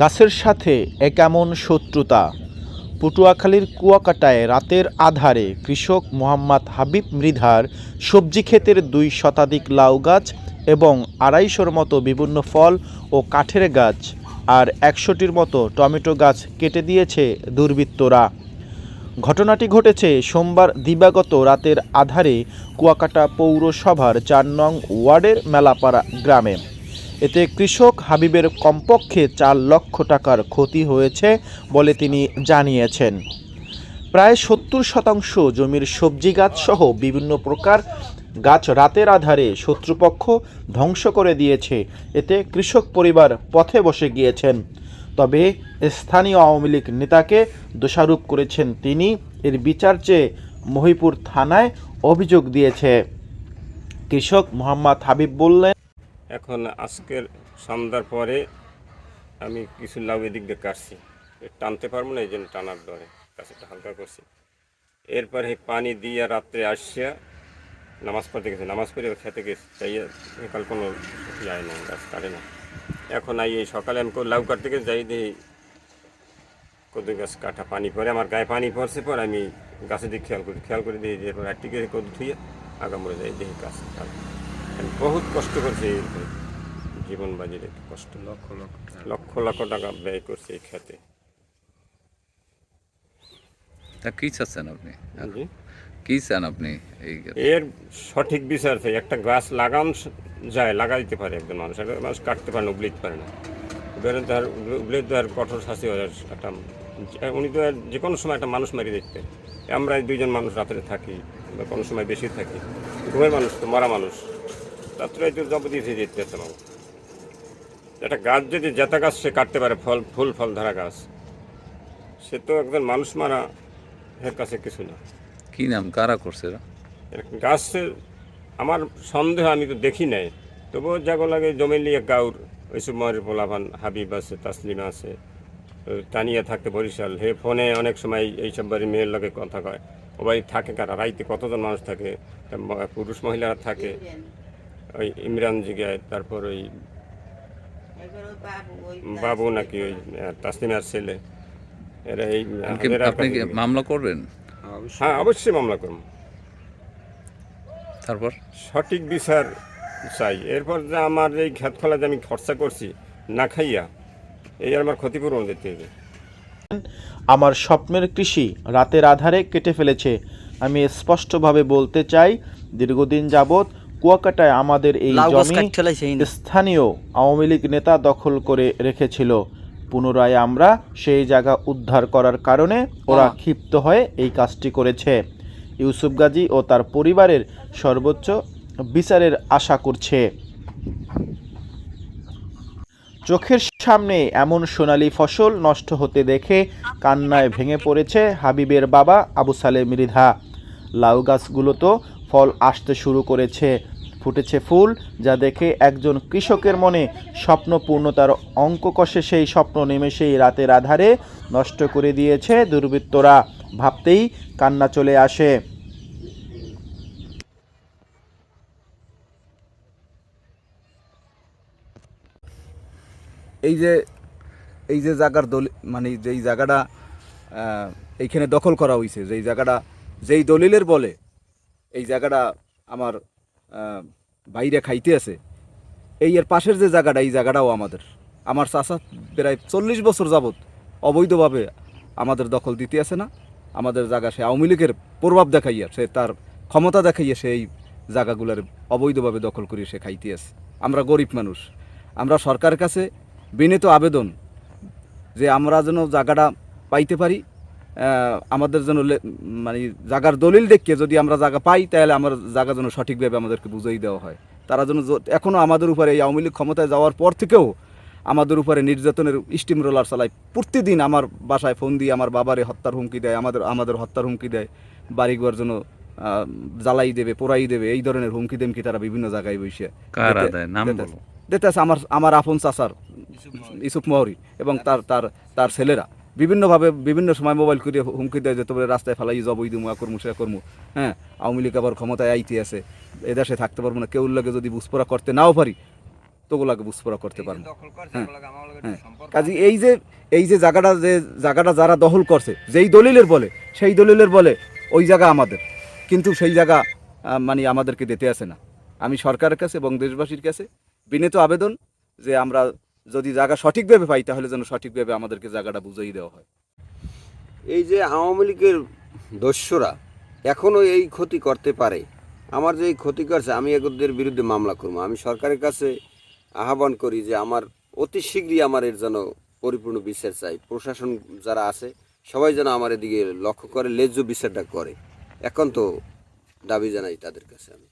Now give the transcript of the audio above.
গাছের সাথে এ কেমন শত্রুতা। পটুয়াখালীর কুয়াকাটায় রাতের আধারে কৃষক মোহাম্মদ হাবিব মৃধার সবজি ক্ষেতের দুই শতাধিক লাউ গাছ এবং আড়াইশোর মতো বিভিন্ন ফল ও কাঠের গাছ আর একশোটির মতো টমেটো গাছ কেটে দিয়েছে দুর্বৃত্তরা। ঘটনাটি ঘটেছে সোমবার দিবাগত রাতের আধারে কুয়াকাটা পৌরসভার চার নং ওয়ার্ডের মেলাপাড়া গ্রামে। এতে কৃষক হাবিবের কমপক্ষে চার লক্ষ টাকার ক্ষতি হয়েছে বলে তিনি জানিয়েছেন। প্রায় সত্তর শতাংশ জমির সবজি গাছ সহ বিভিন্ন প্রকার গাছ রাতের আধারে শত্রুপক্ষ ধ্বংস করে দিয়েছে। এতে কৃষক পরিবার পথে বসে গিয়েছেন। তবে স্থানীয় আওয়ামী লীগ নেতাকে দোষারোপ করেছেন তিনি। এর বিচার চেয়ে মহিপুর থানায় অভিযোগ দিয়েছে। কৃষক মোহাম্মদ হাবিব বললেন এখন আজকের সন্ধ্যার পরে আমি কিছু লাউ এদিক দিয়ে কাটছি। টানতে পারব না, এই জন্য টানার দরে কাছেটা হালকা করছি। এরপরে পানি দিয়ে রাত্রে আসিয়া নামাজ পড়তে গেছে। নামাজ পড়ে খেতে গেছে। তাই কাল কোনো যায় না গাছ কাটে না। এখন আই এই সকালে আমি লাউ কাটতে গেছে, যাই দেখি কদু গাছ কাটা পানি পরে। আমার গায়ে পানি পড়ছে পর আমি গাছের দিকে খেয়াল করি। খেয়াল করে দিই যে এরপর একটি করে কদু থুয়ে আগা মরে যাই দেখি গাছ কাটা বহুত কষ্ট করছি এই জীবন বাজির একটু কষ্ট লক্ষ লক্ষ লক্ষ লক্ষ টাকা ব্যয় করছে এই খেতে তা কি চাচ্ছেন আপনি। কি চান আপনি এই এর সঠিক বিচার আছে একটা গাছ লাগান যায় লাগা দিতে পারে একজন মানুষ। একটা মানুষ কাটতে পারে না উবলে দিতে পারে না। উবলে তার উবলে তার কঠোর শাস্তি হয় একটা উনি তো আর যে কোনো সময় একটা মানুষ মারি দেখতে। আমরা দুইজন মানুষ রাত্রে থাকি বা কোনো সময় বেশি থাকি। ঘুমের মানুষ তো মরা মানুষ। রাত্রে তো জব দিয়েছে যেতে যেতে মানুষ একটা গাছ যদি জেতা গাছ সে কাটতে পারে ফল ফুল ফল ধরা গাছ। সে তো একজন মানুষ মারা এর কাছে কিছু না। কি নাম? কারা করছে? গাছের আমার সন্দেহ আমি তো দেখি নাই। তবুও যাগো লাগে জমি নিয়ে গাউর ওইসব মরের পোলাভান হাবিব আছে তাসলিমা আছে ওই তানিয়া থাকতে বরিশাল। হে ফোনে অনেক সময় এইসব বাড়ি মেয়ের লগে কথা কয়। ও বাড়ি থাকে কারা? রাইতে কতজন মানুষ থাকে? পুরুষ মহিলারা থাকে। ওই ইমরান জিগায় তারপর ওই বাবু নাকি ওই তাসলিমার ছেলে। এরা এই আপনি- কি মামলা করবেন? হ্যাঁ অবশ্যই। মামলা করব। তারপর? সঠিক বিচার চাই। এরপর যে আমার এই খেত খোলা যে আমি খরচা করছি না খাইয়া এই আমার ক্ষতিপূরণ দিতে হবে। আমার স্বপ্নের কৃষি রাতের আধারে কেটে ফেলেছে। আমি স্পষ্টভাবে বলতে চাই দীর্ঘদিন যাবৎ কুয়াকাটায় আমাদের এই জমি। স্থানীয় আওয়ামী লীগ নেতা দখল করে রেখেছিল। পুনরায় আমরা সেই জায়গা উদ্ধার করার কারণে ওরা। ক্ষিপ্ত হয়ে এই কাজটি করেছে। ইউসুফ গাজী ও তার পরিবারের সর্বোচ্চ বিচারের আশা করছে। চোখের সামনে এমন সোনালী ফসল নষ্ট হতে দেখে কান্নায় ভেঙে পড়েছে হাবিবের বাবা আবু সালে মৃধা। লাউ গাছগুলো তো ফল আসতে শুরু করেছে। ফুটেছে ফুল যা দেখে একজন কৃষকের মনে স্বপ্ন পূর্ণতার অঙ্ক কষে সেই স্বপ্ন নিমেষেই রাতের আধারে নষ্ট করে দিয়েছে দুর্বৃত্তরা। ভাবতেই কান্না চলে আসে। এই যে এই যে জায়গার দলি মানে যেই জায়গাটা এইখানে দখল করা হয়েছে যেই জায়গাটা যেই দলিলের বলে, এই জায়গাটা আমার বাইরে খাইতে আছে। এই এর পাশের যে জায়গাটা, এই জায়গাটাও আমাদের। আমার চাষা প্রায় চল্লিশ বছর যাবৎ অবৈধভাবে আমাদের দখল দিতে আছে না। আমাদের জায়গা সে আওয়ামী লীগের প্রভাব দেখাইয়া, সে তার ক্ষমতা দেখাইয়া সে এই জায়গাগুলোর অবৈধভাবে দখল করে সে খাইতে আছে। আমরা গরিব মানুষ। আমরা সরকারের কাছে বিনীত আবেদন যে আমরা যেন জায়গাটা পাইতে পারি। আমাদের যেন লে- মানে জায়গার দলিল দেখিয়ে যদি আমরা জায়গা পাই তাহলে আমার জায়গা যেন সঠিকভাবে আমাদেরকে বুঝিয়ে দেওয়া হয়। তারা যেন এখনও আমাদের উপরে এই আওয়ামী লীগ ক্ষমতায় যাওয়ার পর থেকেও আমাদের উপরে নির্যাতনের স্টিম রোলার চালায়। প্রতিদিন আমার বাসায় ফোন দিয়ে আমার বাবারে হত্যার হুমকি দেয় আমাদের আমাদের হত্যার হুমকি দেয়। বাড়িঘর যেন জ্বালাই দেবে পোড়াই দেবে এই ধরনের হুমকি দেমকি তারা বিভিন্ন জায়গায় বসে দিতে- বলো। দিতেছে আমার আমার আপন চাচার ইসুফ মহরি। এবং তার তার তার ছেলেরা। বিভিন্নভাবে বিভিন্ন সময় মোবাইল করে হুমকি দেয় যে তোমরা রাস্তায় ফেলাই যাব ওই দিমু করমু সে করমু। হ্যাঁ আওয়ামী লীগ আবার ক্ষমতায় আইতে আছে। এদেশে থাকতে পারব না। কেউ লাগে যদি বুঝপোরা করতে নাও পারি তোগুলাকে বুঝপড়া করতে পারব। হ্যাঁ হ্যাঁ। কাজে এই যে এই যে জায়গাটা যে জায়গাটা যারা দখল করছে যেই দলিলের বলে সেই দলিলের বলে ওই জায়গা আমাদের। কিন্তু সেই জায়গা মানে আমাদেরকে দিতে আসে না। আমি সরকারের কাছে এবং দেশবাসীর কাছে বিনীত আবেদন যে আমরা যদি জায়গা সঠিকভাবে পাই, তাহলে যেন সঠিকভাবে আমাদেরকে জায়গাটা বুঝিয়ে দেওয়া হয়। এই যে আওয়ামী লীগের দস্যুরা এখনও এই ক্ষতি করতে পারে, আমার যে এই ক্ষতি করছে, আমি এদের বিরুদ্ধে মামলা করব। আমি সরকারের কাছে আহ্বান করি যে আমার অতি শীঘ্রই আমার এর যেন পরিপূর্ণ বিচার চাই। প্রশাসন যারা আছে, সবাই যেন আমার এদিকে লক্ষ্য করে, লেজ্জ বিচারটা করে। এখন তো দাবি জানাই তাদের কাছে আমি।